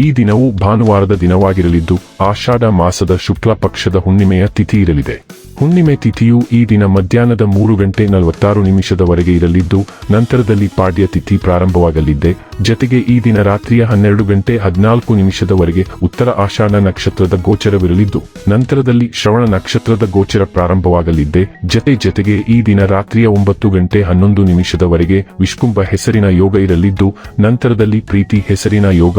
ಈ ದಿನವು ಭಾನುವಾರದ ದಿನವಾಗಿರಲಿದ್ದು, ಆಷಾಢ ಮಾಸದ ಶುಕ್ಲ ಪಕ್ಷದ ಹುಣ್ಣಿಮೆಯ ತಿಥಿ ಇರಲಿದೆ. ಹುಣ್ಣಿಮೆ ತಿಥಿಯು ಈ ದಿನ ಮಧ್ಯಾಹ್ನದ ಮೂರು ಗಂಟೆ ನಲವತ್ತಾರು ನಿಮಿಷದವರೆಗೆ ಇರಲಿದ್ದು, ನಂತರದಲ್ಲಿ ಪಾಡ್ಯ ತಿಥಿ ಪ್ರಾರಂಭವಾಗಲಿದೆ. ಜತೆಗೆ ಈ ದಿನ ರಾತ್ರಿಯ ಹನ್ನೆರಡು ಗಂಟೆ ಹದಿನಾಲ್ಕು ನಿಮಿಷದವರೆಗೆ ಉತ್ತರ ಆಷಾಢ ನಕ್ಷತ್ರದ ಗೋಚರವಿರಲಿದ್ದು, ನಂತರದಲ್ಲಿ ಶ್ರವಣ ನಕ್ಷತ್ರದ ಗೋಚರ ಪ್ರಾರಂಭವಾಗಲಿದ್ದೆ ಜತೆ ಜತೆಗೆ ಈ ದಿನ ರಾತ್ರಿಯ ಒಂಬತ್ತು ಗಂಟೆ ಹನ್ನೊಂದು ನಿಮಿಷದವರೆಗೆ ವಿಷ್ಕುಂಭ ಹೆಸರಿನ ಯೋಗ ಇರಲಿದ್ದು, ನಂತರದಲ್ಲಿ ಪ್ರೀತಿ ಹೆಸರಿನ ಯೋಗ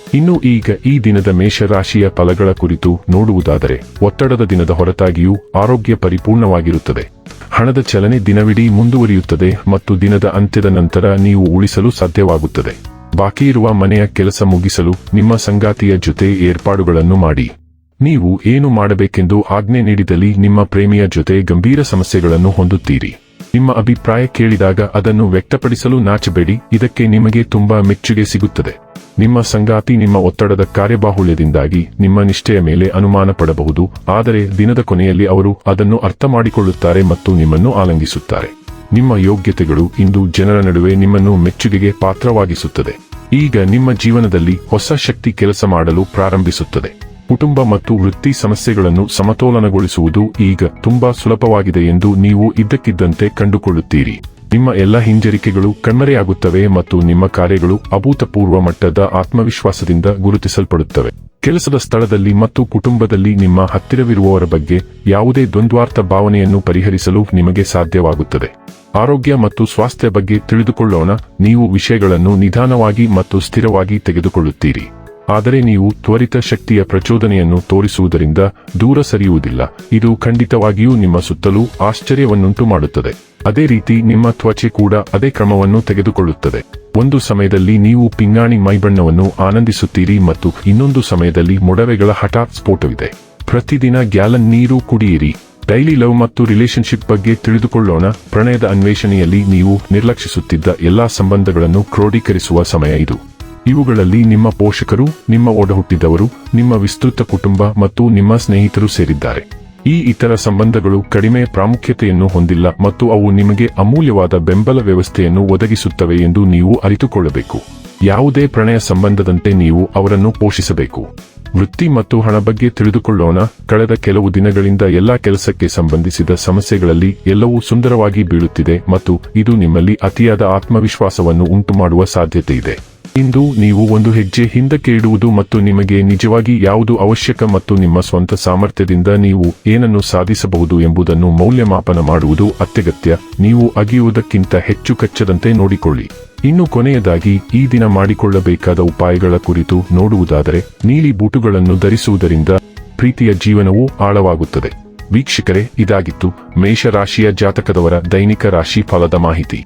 ಇನ್ನು ಈಗ ಈ ದಿನದ ಮೇಷರಾಶಿಯ ಫಲಗಳ ಕುರಿತು ನೋಡುವುದಾದರೆ, ಒತ್ತಡದ ದಿನದ ಹೊರತಾಗಿಯೂ ಆರೋಗ್ಯ ಪರಿಪೂರ್ಣವಾಗಿರುತ್ತದೆ. ಹಣದ ಚಲನೆ ದಿನವಿಡೀ ಮುಂದುವರಿಯುತ್ತದೆ ಮತ್ತು ದಿನದ ಅಂತ್ಯದ ನಂತರ ನೀವು ಉಳಿಸಲು ಸಾಧ್ಯವಾಗುತ್ತದೆ. ಬಾಕಿ ಇರುವ ಮನೆಯ ಕೆಲಸ ಮುಗಿಸಲು ನಿಮ್ಮ ಸಂಗಾತಿಯ ಜೊತೆ ಏರ್ಪಾಡುಗಳನ್ನು ಮಾಡಿ. ನೀವು ಏನು ಮಾಡಬೇಕೆಂದು ಆಜ್ಞೆ ನೀಡಿದಲ್ಲಿ ನಿಮ್ಮ ಪ್ರೇಮಿಯ ಜೊತೆ ಗಂಭೀರ ಸಮಸ್ಯೆಗಳನ್ನು ಹೊಂದುತ್ತೀರಿ. ನಿಮ್ಮ ಅಭಿಪ್ರಾಯ ಕೇಳಿದಾಗ ಅದನ್ನು ವ್ಯಕ್ತಪಡಿಸಲು ನಾಚಬೇಡಿ, ಇದಕ್ಕೆ ನಿಮಗೆ ತುಂಬಾ ಮೆಚ್ಚುಗೆ ಸಿಗುತ್ತದೆ. ನಿಮ್ಮ ಸಂಗಾತಿ ನಿಮ್ಮ ಒತ್ತಡದ ಕಾರ್ಯಬಾಹುಳ್ಯದಿಂದಾಗಿ ನಿಮ್ಮ ನಿಷ್ಠೆಯ ಮೇಲೆ ಅನುಮಾನ ಪಡಬಹುದು, ಆದರೆ ದಿನದ ಕೊನೆಯಲ್ಲಿ ಅವರು ಅದನ್ನು ಅರ್ಥ ಮಾಡಿಕೊಳ್ಳುತ್ತಾರೆ ಮತ್ತು ನಿಮ್ಮನ್ನು ಆಲಂಗಿಸುತ್ತಾರೆ. ನಿಮ್ಮ ಯೋಗ್ಯತೆಗಳು ಇಂದು ಜನರ ನಡುವೆ ನಿಮ್ಮನ್ನು ಮೆಚ್ಚುಗೆಗೆ ಪಾತ್ರವಾಗಿಸುತ್ತದೆ. ಈಗ ನಿಮ್ಮ ಜೀವನದಲ್ಲಿ ಹೊಸ ಶಕ್ತಿ ಕೆಲಸ ಮಾಡಲು ಪ್ರಾರಂಭಿಸುತ್ತದೆ. ಕುಟುಂಬ ಮತ್ತು ವೃತ್ತಿ ಸಮಸ್ಯೆಗಳನ್ನು ಸಮತೋಲನಗೊಳಿಸುವುದು ಈಗ ತುಂಬಾ ಸುಲಭವಾಗಿದೆ ಎಂದು ನೀವು ಇದ್ದಕ್ಕಿದ್ದಂತೆ ಕಂಡುಕೊಳ್ಳುತ್ತೀರಿ. ನಿಮ್ಮ ಎಲ್ಲ ಹಿಂಜರಿಕೆಗಳು ಕಣ್ಮರೆಯಾಗುತ್ತವೆ ಮತ್ತು ನಿಮ್ಮ ಕಾರ್ಯಗಳು ಅಭೂತಪೂರ್ವ ಮಟ್ಟದ ಆತ್ಮವಿಶ್ವಾಸದಿಂದ ಗುರುತಿಸಲ್ಪಡುತ್ತವೆ. ಕೆಲಸದ ಸ್ಥಳದಲ್ಲಿ ಮತ್ತು ಕುಟುಂಬದಲ್ಲಿ ನಿಮ್ಮ ಹತ್ತಿರವಿರುವವರ ಬಗ್ಗೆ ಯಾವುದೇ ದ್ವಂದ್ವಾರ್ಥ ಭಾವನೆಯನ್ನು ಪರಿಹರಿಸಲು ನಿಮಗೆ ಸಾಧ್ಯವಾಗುತ್ತದೆ. ಆರೋಗ್ಯ ಮತ್ತು ಸ್ವಾಸ್ಥ್ಯ ಬಗ್ಗೆ ತಿಳಿದುಕೊಳ್ಳೋಣ. ನೀವು ವಿಷಯಗಳನ್ನು ನಿಧಾನವಾಗಿ ಮತ್ತು ಸ್ಥಿರವಾಗಿ ತೆಗೆದುಕೊಳ್ಳುತ್ತೀರಿ. ಆದರೆ ನೀವು ತ್ವರಿತ ಶಕ್ತಿಯ ಪ್ರಚೋದನೆಯನ್ನು ತೋರಿಸುವುದರಿಂದ ದೂರ ಸರಿಯುವುದಿಲ್ಲ. ಇದು ಖಂಡಿತವಾಗಿಯೂ ನಿಮ್ಮ ಸುತ್ತಲೂ ಆಶ್ಚರ್ಯವನ್ನುಂಟು ಮಾಡುತ್ತದೆ. ಅದೇ ರೀತಿ ನಿಮ್ಮ ತ್ವಚೆ ಕೂಡ ಅದೇ ಕ್ರಮವನ್ನು ತೆಗೆದುಕೊಳ್ಳುತ್ತದೆ. ಒಂದು ಸಮಯದಲ್ಲಿ ನೀವು ಪಿಂಗಾಣಿ ಮೈಬಣ್ಣವನ್ನು ಆನಂದಿಸುತ್ತೀರಿ ಮತ್ತು ಇನ್ನೊಂದು ಸಮಯದಲ್ಲಿ ಮೊಡವೆಗಳ ಹಠಾತ್ ಸ್ಫೋಟವಿದೆ. ಪ್ರತಿದಿನ ಗ್ಯಾಲನ್ ನೀರು ಕುಡಿಯಿರಿ. ಡೈಲಿ ಲವ್ ಮತ್ತು ರಿಲೇಶನ್ಶಿಪ್ ಬಗ್ಗೆ ತಿಳಿದುಕೊಳ್ಳೋಣ. ಪ್ರಣಯದ ಅನ್ವೇಷಣೆಯಲ್ಲಿ ನೀವು ನಿರ್ಲಕ್ಷಿಸುತ್ತಿದ್ದ ಎಲ್ಲಾ ಸಂಬಂಧಗಳನ್ನು ಕ್ರೋಢೀಕರಿಸುವ ಸಮಯ ಇದು. ಇವುಗಳಲ್ಲಿ ನಿಮ್ಮ ಪೋಷಕರು, ನಿಮ್ಮ ಒಡಹುಟ್ಟಿದವರು ನಿಮ್ಮ ವಿಸ್ತೃತ ಕುಟುಂಬ ಮತ್ತು ನಿಮ್ಮ ಸ್ನೇಹಿತರು ಸೇರಿದ್ದಾರೆ. ಈ ಇತರ ಸಂಬಂಧಗಳು ಕಡಿಮೆ ಪ್ರಾಮುಖ್ಯತೆಯನ್ನು ಹೊಂದಿಲ್ಲ ಮತ್ತು ಅವು ನಿಮಗೆ ಅಮೂಲ್ಯವಾದ ಬೆಂಬಲ ವ್ಯವಸ್ಥೆಯನ್ನು ಒದಗಿಸುತ್ತವೆ ಎಂದು ನೀವು ಅರಿತುಕೊಳ್ಳಬೇಕು. ಯಾವುದೇ ಪ್ರಣಯ ಸಂಬಂಧದಂತೆ ನೀವು ಅವರನ್ನು ಪೋಷಿಸಬೇಕು. ವೃತ್ತಿ ಮತ್ತು ಹಣ ಬಗ್ಗೆ ತಿಳಿದುಕೊಳ್ಳೋಣ. ಕಳೆದ ಕೆಲವು ದಿನಗಳಿಂದ ಎಲ್ಲಾ ಕೆಲಸಕ್ಕೆ ಸಂಬಂಧಿಸಿದ ಸಮಸ್ಯೆಗಳಲ್ಲಿ ಎಲ್ಲವೂ ಸುಂದರವಾಗಿ ಬೀಳುತ್ತಿದೆ ಮತ್ತು ಇದು ನಿಮ್ಮಲ್ಲಿ ಅತಿಯಾದ ಆತ್ಮವಿಶ್ವಾಸವನ್ನು ಉಂಟುಮಾಡುವ ಸಾಧ್ಯತೆ ಇದೆ ಇಂದು ನೀವು ಒಂದು ಹೆಜ್ಜೆ ಹಿಂದಕ್ಕೆ ಇಡುವುದು ಮತ್ತು ನಿಮಗೆ ನಿಜವಾಗಿ ಯಾವುದು ಅವಶ್ಯಕ ಮತ್ತು ನಿಮ್ಮ ಸ್ವಂತ ಸಾಮರ್ಥ್ಯದಿಂದ ನೀವು ಏನನ್ನು ಸಾಧಿಸಬಹುದು ಎಂಬುದನ್ನು ಮೌಲ್ಯಮಾಪನ ಮಾಡುವುದು ಅತ್ಯಗತ್ಯ. ನೀವು ಅಗಿಯುವುದಕ್ಕಿಂತ ಹೆಚ್ಚು ಕಚ್ಚದಂತೆ ನೋಡಿಕೊಳ್ಳಿ. ಇನ್ನು ಕೊನೆಯದಾಗಿ, ಈ ದಿನ ಮಾಡಿಕೊಳ್ಳಬೇಕಾದ ಉಪಾಯಗಳ ಕುರಿತು ನೋಡುವುದಾದರೆ, ನೀಲಿ ಬೂಟುಗಳನ್ನು ಧರಿಸುವುದರಿಂದ ಪ್ರೀತಿಯ ಜೀವನವು ಆಳವಾಗುತ್ತದೆ. ವೀಕ್ಷಕರೇ, ಇದಾಗಿತ್ತು ಮೇಷರಾಶಿಯ ಜಾತಕದವರ ದೈನಿಕ ರಾಶಿ ಫಲದ ಮಾಹಿತಿ.